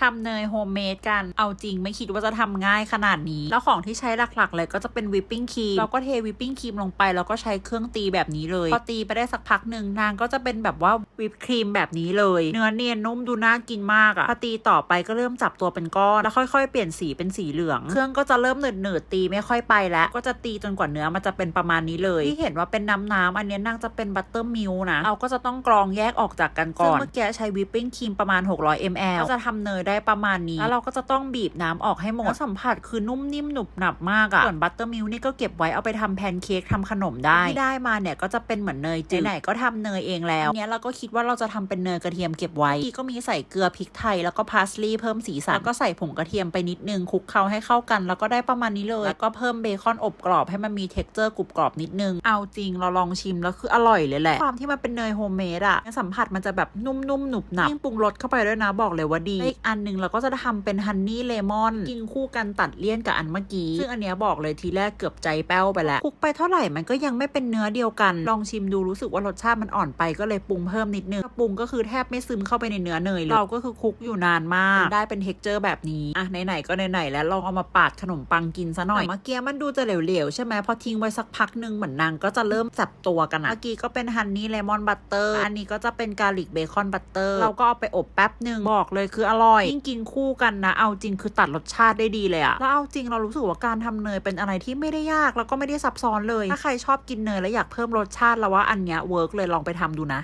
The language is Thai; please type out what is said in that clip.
ทำเนยโฮมเมดกัน เอาจริงไม่คิดว่าจะทำง่ายขนาดนี้ แล้วของที่ใช้หลักๆ เลยก็จะเป็นวิปปิ้งครีมเราก็เทวิปปิ้งครีมลงไป แล้วก็ใช้เครื่องตีแบบนี้เลย พอตีไปได้สักพักหนึ่งนางก็จะเป็นแบบว่าวิปครีมแบบนี้เลย เนื้อเนียนนุ่มดูน่ากินมากอะพอตีต่อไปก็เริ่มจับตัวเป็นก้อน แล้วค่อยๆ เปลี่ยนสีเป็นสีเหลือง เครื่องก็จะเริ่มหนืดๆตีไม่ค่อยไปแล้ว ก็จะตีจนกว่าเนื้อมันจะเป็นประมาณนี้เลย ที่เห็นว่าเป็นน้ำน้ำๆอันเนี้ยนางจะเป็นบัตเตอร์มิลนะเราก็จะต้องกรองแยกออกจากกันก่อนซึ่งเมื่อกี้ใช้วิปปิ้งครีมประมาณ 600 ml ก็จะทำเนยได้ประมาณนี้ แล้วเราก็จะต้องบีบน้ำออกให้หมดแล้วสัมผัสคือนุ่มนิ่มหนุบหนับมากอะส่วนบัตเตอร์มิลนี่ก็เก็บไว้เอาไปทำแพนเค้กทำขนมได้ที่ได้มาเนี่ยก็จะเป็นเหมือนเนยจืดไหนๆก็ทำเนยเองแล้วเนี้ยเราก็คิดว่าเราจะทำเป็นเนยกระเทียมเก็บไว้ที่ก็มีใส่เกลือพริกไทยแล้วก็พาสลีย์เพิ่มสีสันแล้วก็ใส่ผงกระเทียมไปนิดนึงคลุกเคล้าให้เข้ากัน แล้วก็ได้ประมาณนี้เลยแล้วก็เพิ่มเบคอนอบกรอบให้มันมีเท็กเจอร์กรุบกรอบนิดนึงเอาจริงเราลองชิมแล้วคืออร่อยเลยแหละความที่มันเป็นเนยโฮมเมดอะสัมผัสมันจะแบบนุ่มๆหนุบหนับยิ่งปรุงรสเข้าไปด้วยนะบอกเลยว่าดีและอีกอันหนึ่งเราก็จะทำเป็นฮันนี่เลมอนกินคู่กันตัดเลี่ยนกับอันเมื่อกี้ ซึ่งอันเนี้ยบอกเลยทีแรกเกือบใจแป้วไปแล้วคลุกไปเท่าไหร่มันก็ยังไม่เป็นเนื้อเดียวกัน ลองชิมดูรู้สึกว่ารสชาติมันอ่อนไปก็เลยปรุงเพิ่มนิดนึงปรุงก็คือแทบไม่ซึมเข้าไปในเนื้อเนยเลยเราก็คือคลุกอยู่นานมากได้เป็นเท็กเจอร์แบบนี้อะไหนๆก็ไหนๆแล้วลองเอามาปาดขนมปังกินซะหน่อยเมื่อกี้มันดูจะเหลวๆใช่ไหมพอทิ้งไว้สักพักหนึ่งเหมือนนางก็จะเริ่มจับตัวกันอะเมื่อกี้ก็เป็นฮันนี่เลมอนบัตเตอร์อันนี้ก็จะเป็นกาลิกเบคอนบัตเตอร์เราก็เอาไปอบแป๊บหนึ่งบอกเลยคืออร่อยยิ่งกินคู่กันนะ เอาจริงคือตัดรสชาติได้ดีเลยอะแล้วเอาจริงเรารู้สึกว่าการทำเนยเป็นอะไรที่ไม่ได้ยากแล้วก็ไม่ได้ซับซ้อนเลย ถ้าใครชอบกินเนยแล้วอยากเพิ่มรสชาติแล้วว่าอันเนี้ยเวิร์กเลยลองไปทำดูนะ